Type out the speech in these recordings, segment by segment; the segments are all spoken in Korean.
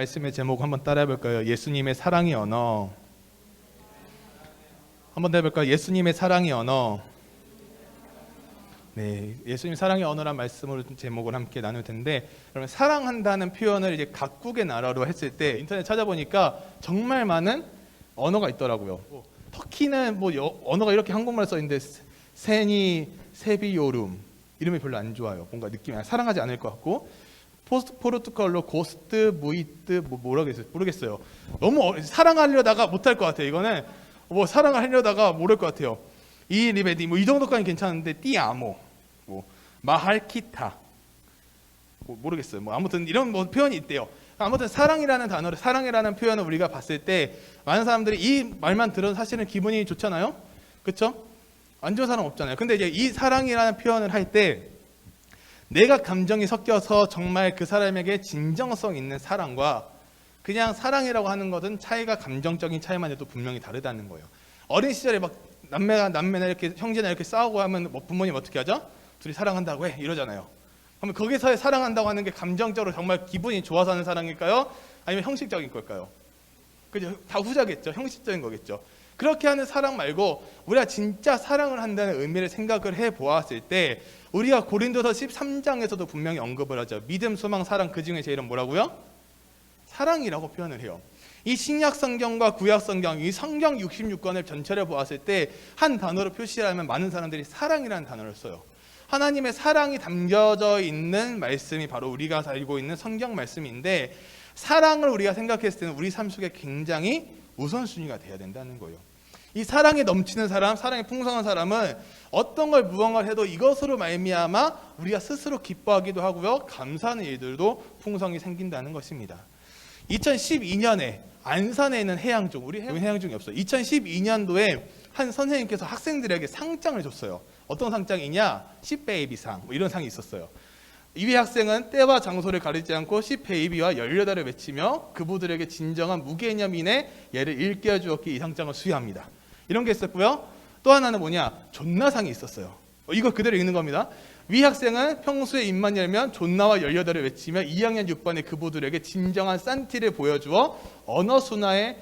말씀의 제목 한번 따라해 볼까요? 예수님의 사랑의 언어. 한번 더 해볼까요? 예수님의 사랑의 언어. 네, 예수님 사랑의 언어란 말씀으로 좀 제목을 함께 나눌 텐데, 그러면 사랑한다는 표현을 이제 각국의 나라로 했을 때 인터넷 찾아보니까 정말 많은 언어가 있더라고요. 뭐, 터키는 뭐 여- 언어가 이렇게 한국말 써 있는데 세- 세니 세비요룸 이름이 별로 안 좋아요. 뭔가 느낌이 안- 사랑하지 않을 것 같고 포스, 포르투갈로 고스트 무이트 뭐 모르겠어요. 모르겠어요. 너무 어- 사랑하려다가 못할 것 같아요. 이거는 뭐 사랑을 하려다가 모를 것 같아요. 이 리베디 뭐 이 정도까지 괜찮은데 띠아모 뭐 마할키타 뭐 모르겠어요. 뭐 아무튼 이런 뭐 표현이 있대요. 아무튼 사랑이라는 단어를 사랑이라는 표현을 우리가 봤을 때 많은 사람들이 이 말만 들은 사실은 기분이 좋잖아요. 그렇죠? 안 좋은 사람 없잖아요. 근데 이제 이 사랑이라는 표현을 할때 내가 감정이 섞여서 정말 그 사람에게 진정성 있는 사랑과 그냥 사랑이라고 하는 것은 차이가 감정적인 차이만 해도 분명히 다르다는 거예요. 어린 시절에 막 남매가 남매나 이렇게 형제나 이렇게 싸우고 하면 뭐 부모님 어떻게 하죠? 둘이 사랑한다고 해 이러잖아요. 그러면 거기서의 사랑한다고 하는 게 감정적으로 정말 기분이 좋아서 하는 사랑일까요? 아니면 형식적인 걸까요? 그죠? 다 후자겠죠. 형식적인 거겠죠. 그렇게 하는 사랑 말고 우리가 진짜 사랑을 한다는 의미를 생각을 해 보았을 때 우리가 고린도서 13장에서도 분명히 언급을 하죠. 믿음, 소망, 사랑 그 중에 제일은 뭐라고요? 사랑이라고 표현을 해요. 이 신약 성경과 구약 성경, 이 성경 66권을 전체를 보았을 때 한 단어로 표시하면 많은 사람들이 사랑이라는 단어를 써요. 하나님의 사랑이 담겨져 있는 말씀이 바로 우리가 알고 있는 성경 말씀인데 사랑을 우리가 생각했을 때는 우리 삶 속에 굉장히 우선순위가 돼야 된다는 거예요. 이 사랑에 넘치는 사람, 사랑에 풍성한 사람은 어떤 걸 무언가를 해도 이것으로 말미암아 우리가 스스로 기뻐하기도 하고요. 감사하는 일들도 풍성히 생긴다는 것입니다. 2012년에 안산에 있는 해양중, 우리 해양, 해양중이 없어요. 2012년도에 한 선생님께서 학생들에게 상장을 줬어요. 어떤 상장이냐? 10베이비상 뭐 이런 상이 있었어요. 이위 학생은 때와 장소를 가리지 않고 10베이비와 18을 외치며 그부들에게 진정한 무개념인의 예를 일깨워 주었기에 이 상장을 수여합니다. 이런 게 있었고요. 또 하나는 뭐냐? 존나상이 있었어요. 어, 이거 그대로 읽는 겁니다. 위 학생은 평소에 입만 열면 존나와 18을 외치며 2학년 6반의 그부들에게 진정한 산티를 보여주어 언어 순화의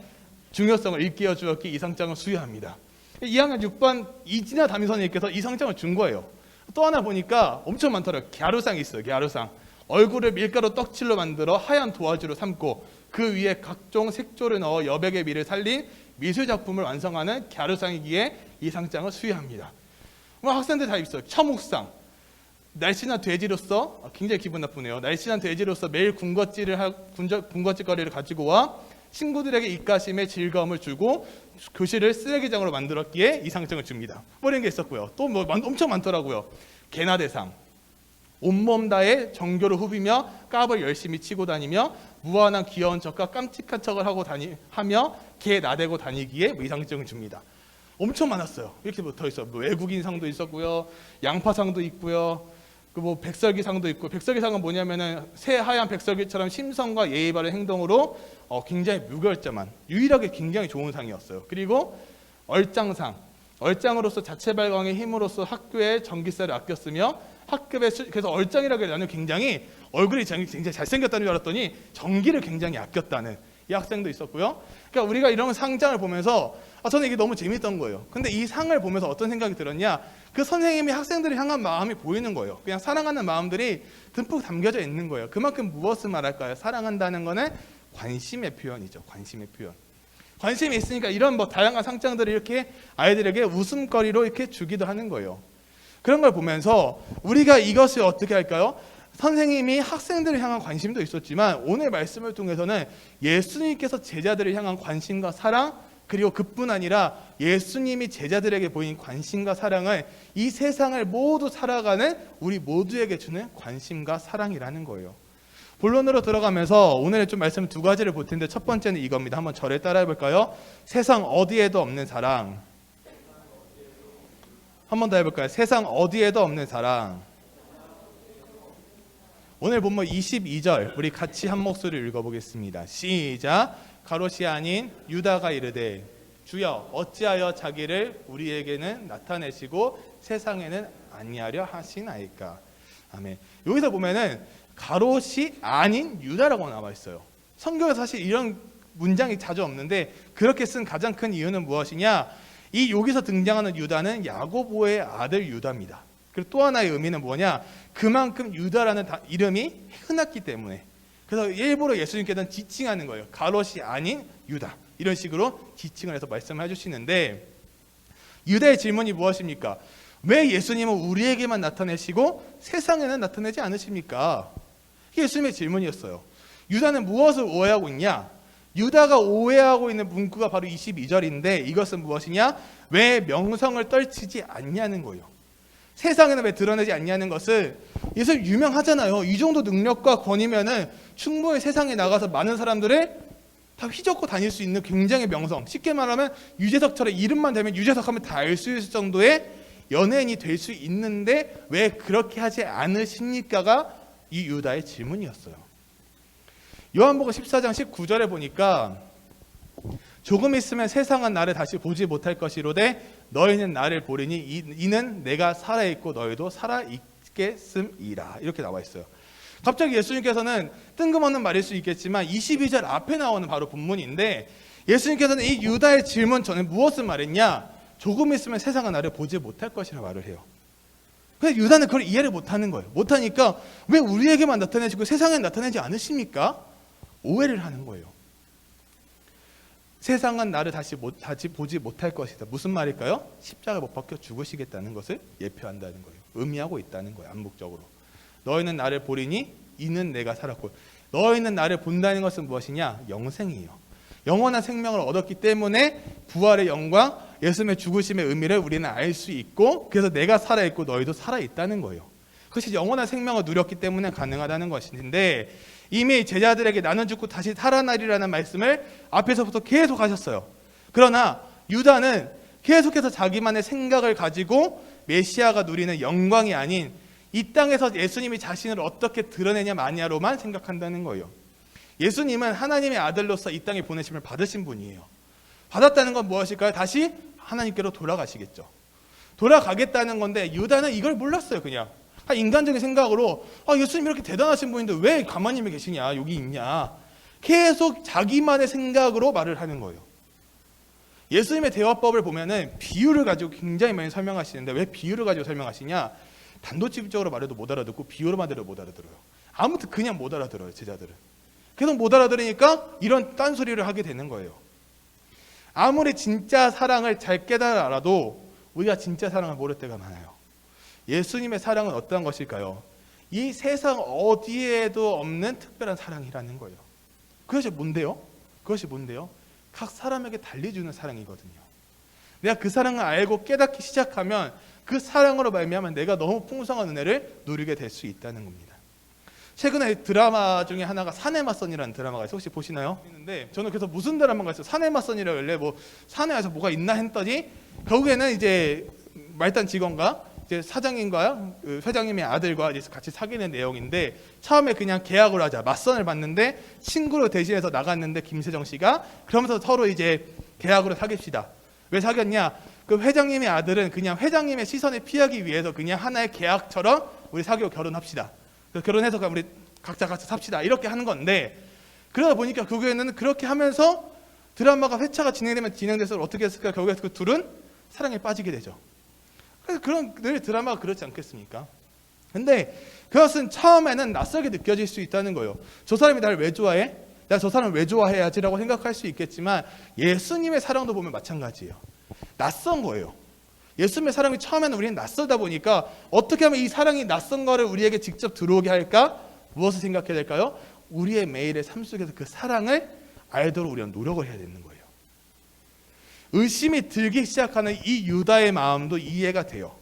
중요성을 일깨워 주었기에 이 상장을 수여합니다. 2학년 6반 이진아 담임 선생님께서 이 상장을 준 거예요. 또 하나 보니까 엄청 많더라고요. 갸루상이 있어요. 갸루상. 얼굴을 밀가루 떡칠로 만들어 하얀 도화지로 삼고 그 위에 각종 색조를 넣어 여백의 미를 살린 미술 작품을 완성하는 갸루상이기에 이 상장을 수여합니다. 뭐 학생들 다 있어요. 처묵상. 날씬한 돼지로서 아, 굉장히 기분 나쁘네요. 날씬한 돼지로서 매일 군것질을 하, 군것질거리를 가지고 와 친구들에게 입가심에 즐거움을 주고 교실을 쓰레기장으로 만들었기에 이 상장을 줍니다. 뭐 이런 게 있었고요. 또 뭐 엄청 많더라고요. 개나 대상. 온몸 다해 정교를 후비며 까불 열심히 치고 다니며 무한한 귀여운 척과 깜찍한 척을 하고 다니 하며 개 나대고 다니기에 뭐이 상장을 줍니다. 엄청 많았어요. 이렇게 붙어 있어. 뭐 외국인상도 있었고요, 양파상도 있고요, 그 뭐 백설기상도 있고 백설기상은 뭐냐면은 새 하얀 백설기처럼 심성과 예의 바른 행동으로 어, 굉장히 무결점한 유일하게 굉장히 좋은 상이었어요. 그리고 얼짱상, 얼짱으로서 자체 발광의 힘으로써 학교에 전기세를 아꼈으며 학급에 수, 그래서 얼짱이라고 해서 나는 굉장히 얼굴이 굉장히 잘생겼다는 줄 알았더니 전기를 굉장히 아꼈다는 이 학생도 있었고요. 그러니까 우리가 이런 상장을 보면서 아, 저는 이게 너무 재밌던 거예요. 근데 이 상을 보면서 어떤 생각이 들었냐? 그 선생님이 학생들을 향한 마음이 보이는 거예요. 그냥 사랑하는 마음들이 듬뿍 담겨져 있는 거예요. 그만큼 무엇을 말할까요? 사랑한다는 거는 관심의 표현이죠. 관심의 표현. 관심이 있으니까 이런 뭐 다양한 상장들을 이렇게 아이들에게 웃음거리로 이렇게 주기도 하는 거예요. 그런 걸 보면서 우리가 이것을 어떻게 할까요? 선생님이 학생들을 향한 관심도 있었지만 오늘 말씀을 통해서는 예수님께서 제자들을 향한 관심과 사랑 그리고 그뿐 아니라 예수님이 제자들에게 보인 관심과 사랑을 이 세상을 모두 살아가는 우리 모두에게 주는 관심과 사랑이라는 거예요. 본론으로 들어가면서 오늘 좀 말씀 두 가지를 볼 텐데 첫 번째는 이겁니다. 한번 저를 따라해 볼까요? 세상 어디에도 없는 사랑. 한 번 더 해볼까요? 세상 어디에도 없는 사랑. 오늘 본문 22절 우리 같이 한 목소리 읽어보겠습니다. 시작. 가롯이 아닌 유다가 이르되 주여 어찌하여 자기를 우리에게는 나타내시고 세상에는 아니하려 하시나이까. 아멘. 여기서 보면은 가롯이 아닌 유다라고 나와 있어요. 성경에 사실 이런 문장이 자주 없는데 그렇게 쓴 가장 큰 이유는 무엇이냐? 이 여기서 등장하는 유다는 야고보의 아들 유다입니다. 그리고 또 하나의 의미는 뭐냐? 그만큼 유다라는 다- 이름이 흔했기 때문에 그래서 일부러 예수님께서는 지칭하는 거예요. 가롯이 아닌 유다 이런 식으로 지칭을 해서 말씀을 해주시는데 유다의 질문이 무엇입니까? 왜 예수님은 우리에게만 나타내시고 세상에는 나타내지 않으십니까? 예수님의 질문이었어요. 유다는 무엇을 오해하고 있냐? 유다가 오해하고 있는 문구가 바로 22절인데 이것은 무엇이냐? 왜 명성을 떨치지 않냐는 거예요. 세상에는 왜 드러내지 않냐는 것을 예수님 유명하잖아요. 이 정도 능력과 권위면은 충분히 세상에 나가서 많은 사람들을 다 휘젓고 다닐 수 있는 굉장히 명성. 쉽게 말하면 유재석처럼 이름만 되면 유재석 하면 다 알 수 있을 정도의 연예인이 될 수 있는데 왜 그렇게 하지 않으십니까가 이 유다의 질문이었어요. 요한복음 14장 19절에 보니까 조금 있으면 세상은 나를 다시 보지 못할 것이로되 너희는 나를 보리니 이- 이는 내가 살아 있고 너희도 살아 있겠음이라 이렇게 나와 있어요. 갑자기 예수님께서는 뜬금없는 말일 수 있겠지만 22절 앞에 나오는 바로 본문인데 예수님께서는 이 유다의 질문 전에 무엇을 말했냐? 조금 있으면 세상은 나를 보지 못할 것이라 말을 해요. 근데 유다는 그걸 이해를 못하는 거예요. 못하니까 왜 우리에게만 나타내시고 세상에 나타내지 않으십니까? 오해를 하는 거예요. 세상은 나를 다시 못, 다시 보지 못할 것이다. 무슨 말일까요? 십자가 못 박혀 죽으시겠다는 것을 예표한다는 거예요. 의미하고 있다는 거예요. 암묵적으로. 너희는 나를 보리니 이는 내가 살았고 너희는 나를 본다는 것은 무엇이냐? 영생이에요. 영원한 생명을 얻었기 때문에 부활의 영광, 예수님의 죽으심의 의미를 우리는 알 수 있고 그래서 내가 살아 있고 너희도 살아 있다는 거예요. 그것이 영원한 생명을 누렸기 때문에 가능하다는 것인데 이미 제자들에게 나는 죽고 다시 살아나리라는 말씀을 앞에서부터 계속 하셨어요. 그러나 유다는 계속해서 자기만의 생각을 가지고 메시아가 누리는 영광이 아닌 이 땅에서 예수님이 자신을 어떻게 드러내냐 마냐로만 생각한다는 거예요. 예수님은 하나님의 아들로서 이 땅에 보내심을 받으신 분이에요. 받았다는 건 무엇일까요? 다시 하나님께로 돌아가시겠죠. 돌아가겠다는 건데 유다는 이걸 몰랐어요, 그냥. 다 인간적인 생각으로 아, 예수님 이렇게 대단하신 분인데 왜 가만히 계시냐? 여기 있냐? 계속 자기만의 생각으로 말을 하는 거예요. 예수님의 대화법을 보면은 비유를 가지고 굉장히 많이 설명하시는데 왜 비유를 가지고 설명하시냐? 단도직입적으로 말해도 못 알아듣고 비유로만 들어도 못 알아들어요. 아무튼 그냥 못 알아들어요, 제자들은. 계속 못 알아들으니까 이런 딴소리를 하게 되는 거예요. 아무리 진짜 사랑을 잘 깨달아 알아도 우리가 진짜 사랑을 모를 때가 많아요. 예수님의 사랑은 어떠한 것일까요? 이 세상 어디에도 없는 특별한 사랑이라는 거예요. 그것이 뭔데요? 그것이 뭔데요? 각 사람에게 달리주는 사랑이거든요. 내가 그 사랑을 알고 깨닫기 시작하면 그 사랑으로 말미암아 내가 너무 풍성한 은혜를 누리게 될 수 있다는 겁니다. 최근에 드라마 중에 하나가 사내 맞선이라는 드라마가 있어요. 혹시 보시나요? 있는데 저는 그래서 무슨 드라마가 있어요? 사내 맞선이라 원래 뭐 사내에서 뭐가 있나 했더니 결국에는 이제 말단 직원과 이제 사장님과 그 회장님의 아들과 이제 같이 사귀는 내용인데 처음에 그냥 계약을 하자 맞선을 받는데 친구로 대신해서 나갔는데 김세정 씨가 그러면서 서로 이제 계약으로 사귀시다. 왜 사귀었냐? 그 회장님의 아들은 그냥 회장님의 시선을 피하기 위해서 그냥 하나의 계약처럼 우리 사귀고 결혼합시다. 그래서 결혼해서 우리 각자 같이 삽시다. 이렇게 하는 건데 그러다 보니까 결국에는 그렇게 하면서 드라마가 회차가 진행되면 진행될수록 어떻게 했을까? 결국에 그 둘은 사랑에 빠지게 되죠. 그런 늘 드라마가 그렇지 않겠습니까? 근데 그것은 처음에는 낯설게 느껴질 수 있다는 거예요. 저 사람이 나를 왜 좋아해? 내가 저 사람을 왜 좋아해야지라고 생각할 수 있겠지만 예수님의 사랑도 보면 마찬가지예요. 낯선 거예요. 예수님의 사랑이 처음에는 우리는 낯설다 보니까 어떻게 하면 이 사랑이 낯선 거를 우리에게 직접 들어오게 할까? 무엇을 생각해야 될까요? 우리의 매일의 삶 속에서 그 사랑을 알도록 우리가 노력을 해야 되는 거예요. 의심이 들기 시작하는 이 유다의 마음도 이해가 돼요.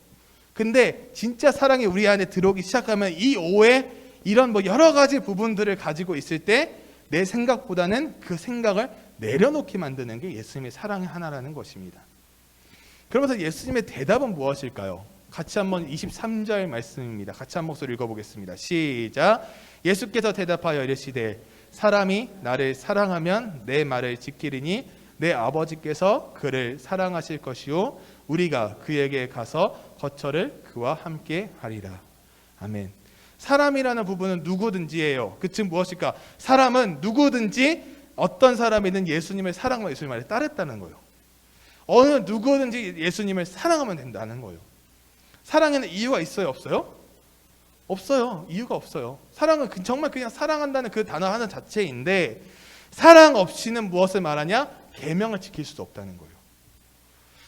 근데 진짜 사랑이 우리 안에 들어오기 시작하면 이 오해 이런 뭐 여러 가지 부분들을 가지고 있을 때 내 생각보다는 그 생각을 내려놓게 만드는 게 예수님의 사랑의 하나라는 것입니다. 그러면서 예수님의 대답은 무엇일까요? 같이 한번 23절 말씀입니다. 같이 한 목소리 읽어보겠습니다. 시작. 예수께서 대답하여 이르시되 사람이 나를 사랑하면 내 말을 지키리니 내 아버지께서 그를 사랑하실 것이요 우리가 그에게 가서 거처를 그와 함께 하리라. 아멘. 사람이라는 부분은 누구든지예요. 그 즉 무엇일까? 사람은 누구든지 어떤 사람이든 예수님의 사랑과 예수님 말에 따랐다는 거예요. 어느 누구든지 예수님을 사랑하면 된다는 거예요. 사랑에는 이유가 있어요, 없어요? 없어요. 이유가 없어요. 사랑은 그- 정말 그냥 사랑한다는 그 단어 하나 자체인데 사랑 없이는 무엇을 말하냐? 계명을 지킬 수도 없다는 거예요.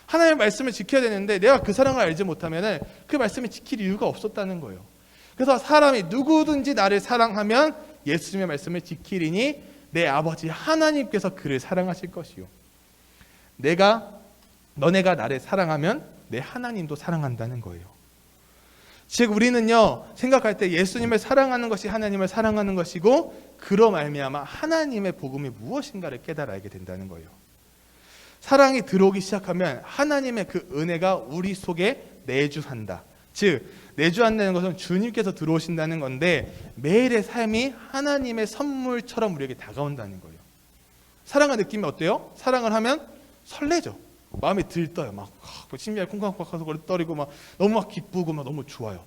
하나님의 말씀을 지켜야 되는데 내가 그 사랑을 알지 못하면은 그 말씀을 지킬 이유가 없었다는 거예요. 그래서 사람이 누구든지 나를 사랑하면 예수님의 말씀을 지키리니 내 아버지 하나님께서 그를 사랑하실 것이요. 내가 너네가 나를 사랑하면 내 하나님도 사랑한다는 거예요. 즉 우리는요 생각할 때 예수님을 사랑하는 것이 하나님을 사랑하는 것이고 그로 말미암아 하나님의 복음이 무엇인가를 깨달아 알게 된다는 거예요. 사랑이 들어오기 시작하면 하나님의 그 은혜가 우리 속에 내주한다. 즉 내주한다는 것은 주님께서 들어오신다는 건데 매일의 삶이 하나님의 선물처럼 우리에게 다가온다는 거예요. 사랑을 느끼면 어때요? 사랑을 하면 설레죠. 마음이 들떠요. 막 아, 심장이 쿵쾅쿵쾅 떨리고 막 너무 막 기쁘고 막 너무 좋아요.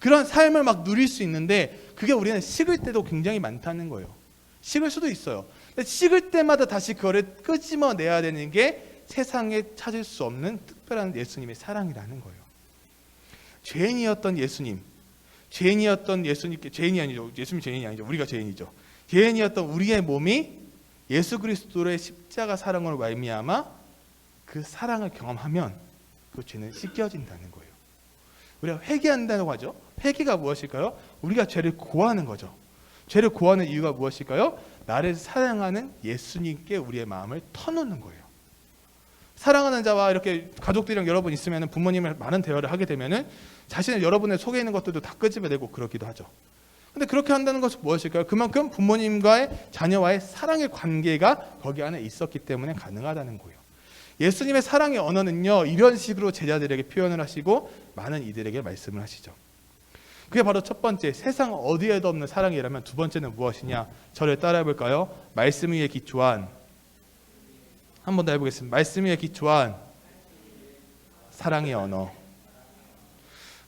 그런 삶을 막 누릴 수 있는데 그게 우리는 식을 때도 굉장히 많다는 거예요. 식을 수도 있어요. 식을 때마다 다시 그거를 끄집어내야 되는 게 세상에 찾을 수 없는 특별한 예수님의 사랑이라는 거예요. 죄인이었던 예수님, 죄인이었던 예수님께 죄인이 아니죠. 예수님 죄인이 아니죠. 우리가 죄인이죠. 죄인이었던 우리의 몸이 예수 그리스도의 십자가 사랑으로 말미암아 그 사랑을 경험하면 그 죄는 씻겨진다는 거예요. 우리가 회개한다고 하죠. 회개가 무엇일까요? 우리가 죄를 고하는 거죠. 죄를 고하는 이유가 무엇일까요? 나를 사랑하는 예수님께 우리의 마음을 터놓는 거예요. 사랑하는 자와 이렇게 가족들이랑 여러분 있으면 부모님을 많은 대화를 하게 되면은 자신을 여러분의 속에 있는 것들도 다 끄집어내고 그러기도 하죠. 근데 그렇게 한다는 것은 무엇일까요? 그만큼 부모님과의 자녀와의 사랑의 관계가 거기 안에 있었기 때문에 가능하다는 거예요. 예수님의 사랑의 언어는요 이런 식으로 제자들에게 표현을 하시고 많은 이들에게 말씀을 하시죠. 그게 바로 첫 번째 세상 어디에도 없는 사랑이라면 두 번째는 무엇이냐? 저를 따라해 볼까요? 말씀 위에 기초한 한 번 더 해보겠습니다. 말씀 위에 기초한 사랑의 언어.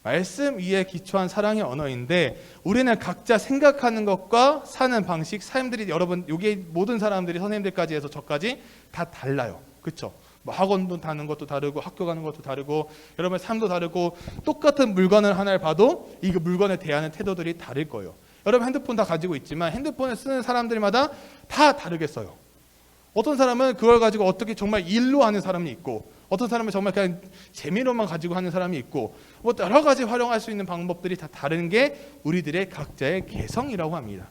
말씀 위에 기초한 사랑의 언어인데 우리는 각자 생각하는 것과 사는 방식, 삶들이 여러분 여기 모든 사람들이 선생님들까지 해서 저까지 다 달라요. 그렇죠? 뭐 학원도 가는 것도 다르고 학교 가는 것도 다르고 여러분의 삶도 다르고 똑같은 물건을 하나를 봐도 이 물건에 대하는 태도들이 다를 거예요. 여러분 핸드폰 다 가지고 있지만 핸드폰을 쓰는 사람들마다 다 다르게 써요. 어떤 사람은 그걸 가지고 어떻게 정말 일로 하는 사람이 있고 어떤 사람은 정말 그냥 재미로만 가지고 하는 사람이 있고 뭐 여러 가지 활용할 수 있는 방법들이 다 다른 게 우리들의 각자의 개성이라고 합니다.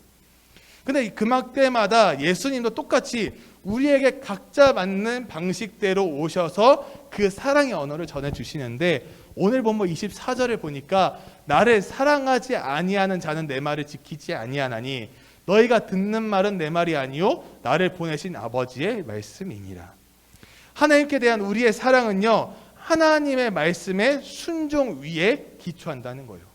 근데 그막 때마다 예수님도 똑같이 우리에게 각자 맞는 방식대로 오셔서 그 사랑의 언어를 전해 주시는데 오늘 본문 24절을 보니까 나를 사랑하지 아니하는 자는 내 말을 지키지 아니하나니 너희가 듣는 말은 내 말이 아니요 나를 보내신 아버지의 말씀이니라. 하나님께 대한 우리의 사랑은요 하나님의 말씀의 순종 위에 기초한다는 거예요.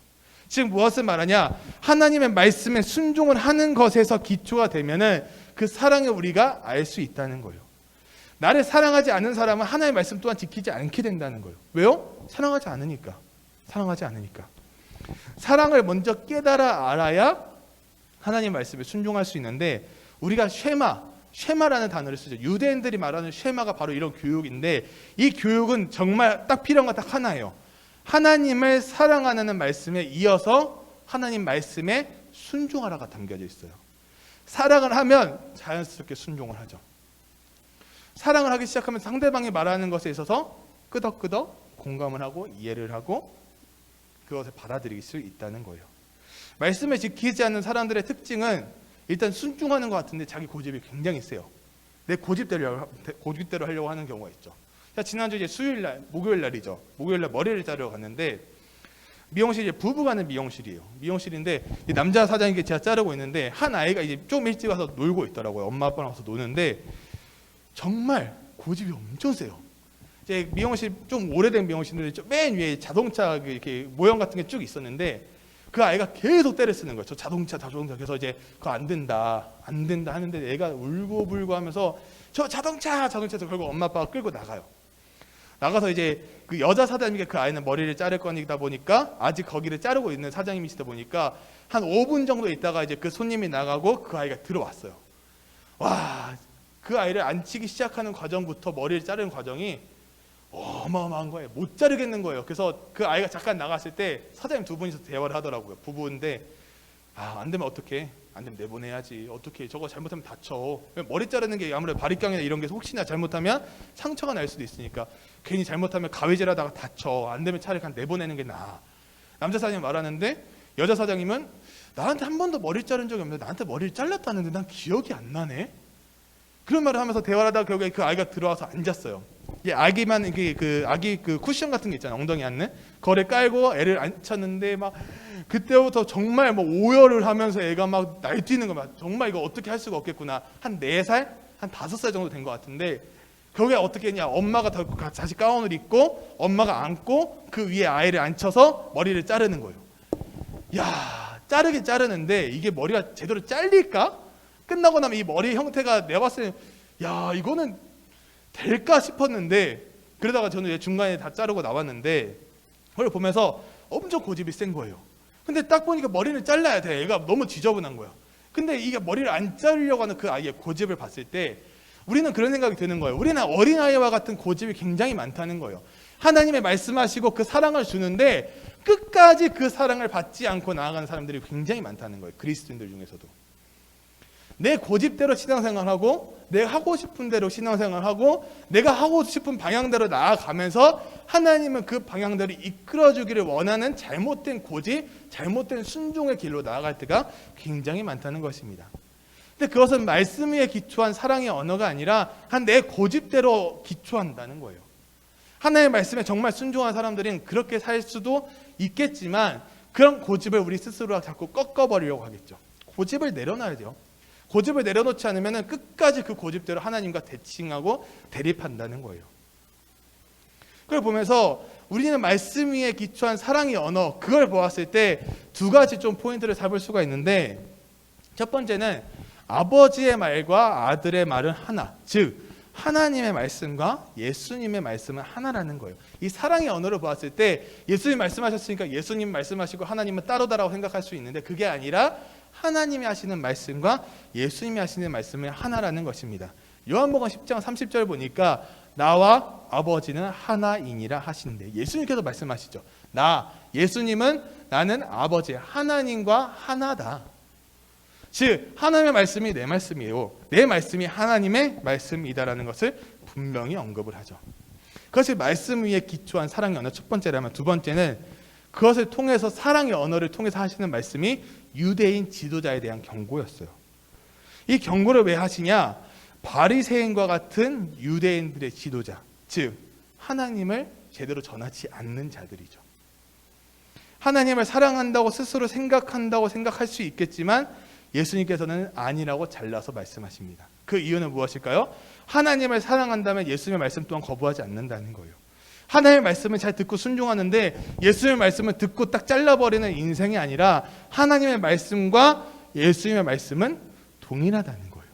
즉 무엇을 말하냐? 하나님의 말씀에 순종을 하는 것에서 기초가 되면은 그 사랑을 우리가 알 수 있다는 거예요. 나를 사랑하지 않는 사람은 하나님의 말씀 또한 지키지 않게 된다는 거예요. 왜요? 사랑하지 않으니까. 사랑하지 않으니까. 사랑을 먼저 깨달아 알아야 하나님 말씀에 순종할 수 있는데 우리가 쉐마, 쉐마라는 단어를 쓰죠. 유대인들이 말하는 쉐마가 바로 이런 교육인데 이 교육은 정말 딱 필요한 건 딱 하나예요. 하나님을 사랑하는 말씀에 이어서 하나님 말씀에 순종하라가 담겨져 있어요. 사랑을 하면 자연스럽게 순종을 하죠. 사랑을 하기 시작하면 상대방이 말하는 것에 있어서 끄덕끄덕 공감을 하고 이해를 하고 그것을 받아들일 수 있다는 거예요. 말씀을 지키지 않는 사람들의 특징은 일단 순종하는 것 같은데 자기 고집이 굉장히 세요. 내 고집대로 고집대로 하려고 하는 경우가 있죠. 자, 지난주 이제 수요일 날, 목요일 날이죠. 목요일 날 머리를 자르러 갔는데 미용실 이제 부부 가는 미용실이에요. 미용실인데 이 남자 사장님께 제가 자르고 있는데 한 아이가 이제 좀 일찍 와서 놀고 있더라고요. 엄마 아빠랑 와서 노는데 정말 고집이 엄청 세요. 이제 미용실 좀 오래된 미용실인데 맨 위에 자동차 그 이렇게 모형 같은 게 쭉 있었는데 그 아이가 계속 때를 쓰는 거예요. 저 자동차, 자동차. 그래서 이제 그거 안 된다, 안 된다 하는데 애가 울고불고 하면서 저 자동차, 자동차. 해서 결국 엄마 아빠가 끌고 나가요. 나가서 이제 그 여자 사장님께 그 아이는 머리를 자를 거니다 보니까 아직 거기를 자르고 있는 사장님이시다 보니까 한 5분 정도 있다가 이제 그 손님이 나가고 그 아이가 들어왔어요. 와, 그 아이를 앉히기 시작하는 과정부터 머리를 자르는 과정이 어마어마한 거예요. 못 자르겠는 거예요. 그래서 그 아이가 잠깐 나갔을 때 사장님 두 분이서 대화를 하더라고요. 부부인데 아, 안 되면 어떻게? 안 되면 내보내야지. 어떻게? 저거 잘못하면 다쳐. 머리 자르는 게 아무래도 바리깡이나 이런 게 혹시나 잘못하면 상처가 날 수도 있으니까 괜히 잘못하면 가위질하다가 다쳐. 안 되면 차라리 그냥 내보내는 게 나아. 남자 사장님 말하는데 여자 사장님은 나한테 한 번도 머리 자른 적이 없는데 나한테 머리를 잘랐다는데 난 기억이 안 나네. 그런 말을 하면서 대화를 하다가 결국에 그 아이가 들어와서 앉았어요. 이 아기만 이게 그 아기 그 쿠션 같은 게 있잖아 엉덩이 앉는 거래 깔고 애를 앉혔는데 막 그때부터 정말 뭐 오열을 하면서 애가 막 날뛰는 거막 정말 이거 어떻게 할 수가 없겠구나 한네살한 다섯 살 정도 된 것 같은데 결국에 어떻게 했냐 엄마가 더 다시 가운을 입고 엄마가 안고 그 위에 아이를 앉혀서 머리를 자르는 거예요. 야 자르긴 자르는데 이게 머리가 제대로 잘릴까? 끝나고 나면 이 머리 형태가 내가 봤을 때야 이거는 될까 싶었는데 그러다가 저는 중간에 다 자르고 나왔는데 그걸 보면서 엄청 고집이 센 거예요. 근데 딱 보니까 머리를 잘라야 돼. 얘가 너무 지저분한 거야. 근데 이게 머리를 안 자르려고 하는 그 아이의 고집을 봤을 때 우리는 그런 생각이 드는 거예요. 우리는 어린아이와 같은 고집이 굉장히 많다는 거예요. 하나님의 말씀하시고 그 사랑을 주는데 끝까지 그 사랑을 받지 않고 나아가는 사람들이 굉장히 많다는 거예요. 그리스도인들 중에서도. 내 고집대로 신앙생활하고 내가 하고 싶은 대로 신앙생활하고 내가 하고 싶은 방향대로 나아가면서 하나님은 그 방향대로 이끌어주기를 원하는 잘못된 고집, 잘못된 순종의 길로 나아갈 때가 굉장히 많다는 것입니다. 근데 그것은 말씀 위에 기초한 사랑의 언어가 아니라 한 내 고집대로 기초한다는 거예요. 하나님의 말씀에 정말 순종한 사람들은 그렇게 살 수도 있겠지만 그런 고집을 우리 스스로 자꾸 꺾어버리려고 하겠죠. 고집을 내려놔야 돼요. 고집을 내려놓지 않으면 끝까지 그 고집대로 하나님과 대칭하고 대립한다는 거예요. 그걸 보면서 우리는 말씀 위에 기초한 사랑의 언어 그걸 보았을 때 두 가지 좀 포인트를 잡을 수가 있는데 첫 번째는 아버지의 말과 아들의 말은 하나 즉 하나님의 말씀과 예수님의 말씀은 하나라는 거예요. 이 사랑의 언어를 보았을 때 예수님 말씀하셨으니까 예수님 말씀하시고 하나님은 따로다라고 생각할 수 있는데 그게 아니라 하나님이 하시는 말씀과 예수님이 하시는 말씀은 하나라는 것입니다. 요한복음 10장 30절 보니까 나와 아버지는 하나이니라 하신대. 예수님께서 말씀하시죠. 나 예수님은 나는 아버지 하나님과 하나다. 즉 하나님의 말씀이 내 말씀이에요. 내 말씀이 하나님의 말씀이다라는 것을 분명히 언급을 하죠. 그것이 말씀 위에 기초한 사랑의 언어 첫 번째라면 두 번째는 그것을 통해서 사랑의 언어를 통해서 하시는 말씀이 유대인 지도자에 대한 경고였어요. 이 경고를 왜 하시냐? 바리새인과 같은 유대인들의 지도자, 즉 하나님을 제대로 전하지 않는 자들이죠. 하나님을 사랑한다고 스스로 생각한다고 생각할 수 있겠지만 예수님께서는 아니라고 잘라서 말씀하십니다. 그 이유는 무엇일까요? 하나님을 사랑한다면 예수님의 말씀 또한 거부하지 않는다는 거예요. 하나님의 말씀을 잘 듣고 순종하는데 예수님의 말씀을 듣고 딱 잘라버리는 인생이 아니라 하나님의 말씀과 예수님의 말씀은 동일하다는 거예요.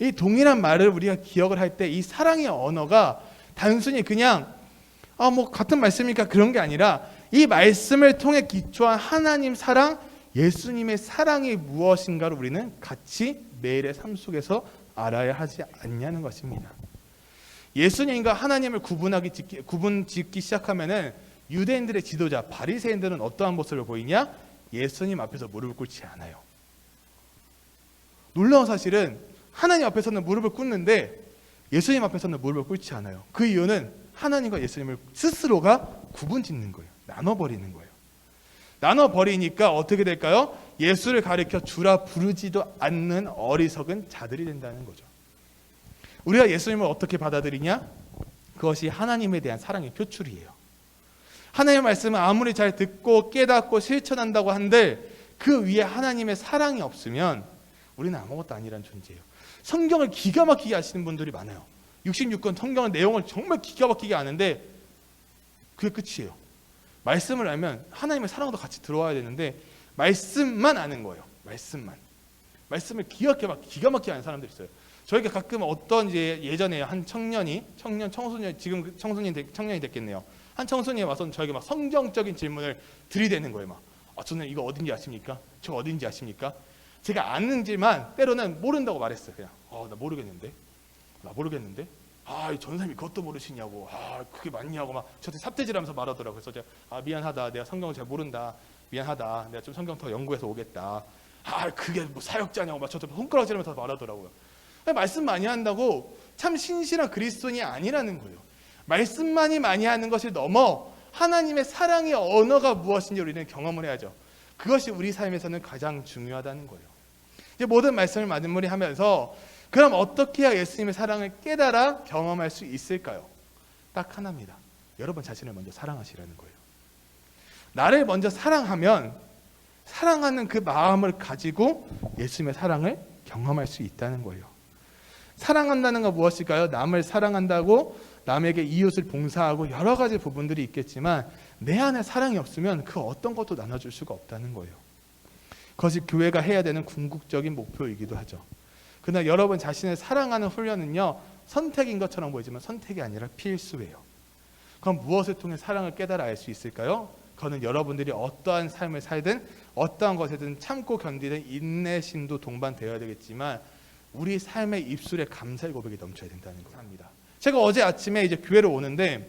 이 동일한 말을 우리가 기억을 할 때 이 사랑의 언어가 단순히 그냥 아 뭐 같은 말씀이니까 그런 게 아니라 이 말씀을 통해 기초한 하나님 사랑, 예수님의 사랑이 무엇인가를 우리는 같이 매일의 삶 속에서 알아야 하지 않냐는 것입니다. 예수님과 하나님을 구분하기 짓기, 구분 짓기 시작하면은 유대인들의 지도자 바리새인들은 어떠한 모습을 보이냐? 예수님 앞에서 무릎을 꿇지 않아요. 놀라운 사실은 하나님 앞에서는 무릎을 꿇는데 예수님 앞에서는 무릎을 꿇지 않아요. 그 이유는 하나님과 예수님을 스스로가 구분 짓는 거예요. 나눠 버리는 거예요. 나눠 버리니까 어떻게 될까요? 예수를 가리켜 주라 부르지도 않는 어리석은 자들이 된다는 거죠. 우리가 예수님을 어떻게 받아들이냐? 그것이 하나님에 대한 사랑의 표출이에요. 하나님의 말씀은 아무리 잘 듣고 깨닫고 실천한다고 한들 그 위에 하나님의 사랑이 없으면 우리는 아무것도 아니란 존재예요. 성경을 기가 막히게 아시는 분들이 많아요. 66권 성경의 내용을 정말 기가 막히게 아는데 그게 끝이에요. 말씀을 알면 하나님의 사랑도 같이 들어와야 되는데 말씀만 아는 거예요. 말씀만. 말씀을 기가 막히게, 기가 막히게 아는 사람들이 있어요. 저희가 가끔 어떤 이제 예전에 한 청년이 청년 청소년 지금 그 청소년 되- 청년이 됐겠네요. 한 청소년이 와서 저에게 막 성경적인 질문을 들이대는 거예요. 막 아, 저는 이거 어딘지 아십니까? 저 어딘지 아십니까? 제가 아는지만 때로는 모른다고 말했어요. 그냥 어, 나 모르겠는데, 나 모르겠는데. 아, 이 전사님이 그것도 모르시냐고. 아, 그게 맞냐고 막 저한테 삽대질하면서 말하더라고요. 그래서 제가 아, 미안하다. 내가 성경을 잘 모른다. 미안하다. 내가 좀 성경 더 연구해서 오겠다. 아, 그게 뭐 사역자냐고 막 저한테 손가락질하면서 말하더라고요. 말씀 많이 한다고 참 신실한 그리스도인이 아니라는 거예요. 말씀만이 많이 하는 것이 넘어 하나님의 사랑의 언어가 무엇인지 우리는 경험을 해야죠. 그것이 우리 삶에서는 가장 중요하다는 거예요. 이제 모든 말씀을 마무리하면서 그럼 어떻게 해야 예수님의 사랑을 깨달아 경험할 수 있을까요? 딱 하나입니다. 여러분 자신을 먼저 사랑하시라는 거예요. 나를 먼저 사랑하면 사랑하는 그 마음을 가지고 예수님의 사랑을 경험할 수 있다는 거예요. 사랑한다는 건 무엇일까요? 남을 사랑한다고 남에게 이웃을 봉사하고 여러 가지 부분들이 있겠지만 내 안에 사랑이 없으면 그 어떤 것도 나눠줄 수가 없다는 거예요. 그것이 교회가 해야 되는 궁극적인 목표이기도 하죠. 그러나 여러분 자신을 사랑하는 훈련은요 선택인 것처럼 보이지만 선택이 아니라 필수예요. 그럼 무엇을 통해 사랑을 깨달아 알 수 있을까요? 그거는 여러분들이 어떠한 삶을 살든 어떠한 것에든 참고 견디는 인내심도 동반되어야 되겠지만 우리 삶의 입술에 감사의 고백이 넘쳐야 된다는 겁니다. 제가 어제 아침에 이제 교회를 오는데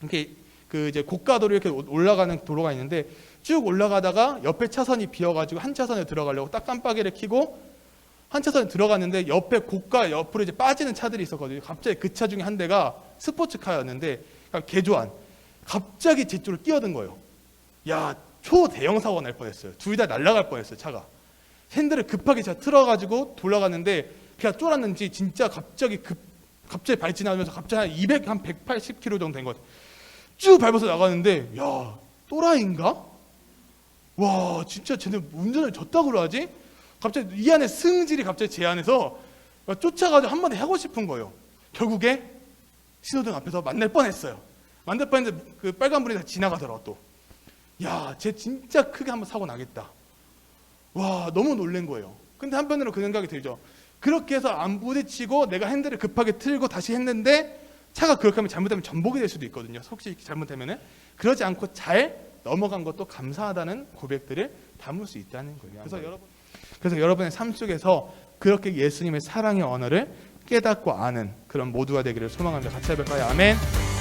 이렇게 그 이제 고가도로 이렇게 올라가는 도로가 있는데 쭉 올라가다가 옆에 차선이 비어가지고 한 차선에 들어가려고 딱 깜빡이를 켜고 한 차선에 들어갔는데 옆에 고가 옆으로 이제 빠지는 차들이 있었거든요. 갑자기 그 차 중에 한 대가 스포츠카였는데 그러니까 개조한 갑자기 제 쪽으로 끼어든 거예요. 야 초대형 사고가 날 뻔했어요. 둘 다 날아갈 뻔했어요 차가. 핸들을 급하게 제가 틀어가지고 돌아갔는데 그냥 쫄았는지 진짜 갑자기 급 갑자기 발진하면서 갑자기 한 200, 한 180km 정도 된 것 같아요. 쭉 밟아서 나가는데 야 또라이인가? 와 진짜 쟤네 운전을 졌다고 그러지? 갑자기 이 안에 승질이 갑자기 제 안에서 쫓아가지고 한마디 하고 싶은 거예요. 결국에 신호등 앞에서 만날 뻔했어요. 만날 뻔했는데 그 빨간불이 다 지나가더라고 또. 야, 쟤 진짜 크게 한번 사고 나겠다. 와, 너무 놀란 거예요. 근데 한편으로 그 생각이 들죠. 그렇게 해서 안 부딪히고 내가 핸들을 급하게 틀고 다시 했는데 차가 그렇게 하면 잘못하면 전복이 될 수도 있거든요. 혹시 잘못하면은 그러지 않고 잘 넘어간 것도 감사하다는 고백들을 담을 수 있다는 거예요. 그래서 여러분 그래서 여러분의 삶 속에서 그렇게 예수님의 사랑의 언어를 깨닫고 아는 그런 모두가 되기를 소망합니다. 같이 해볼까요? 아멘.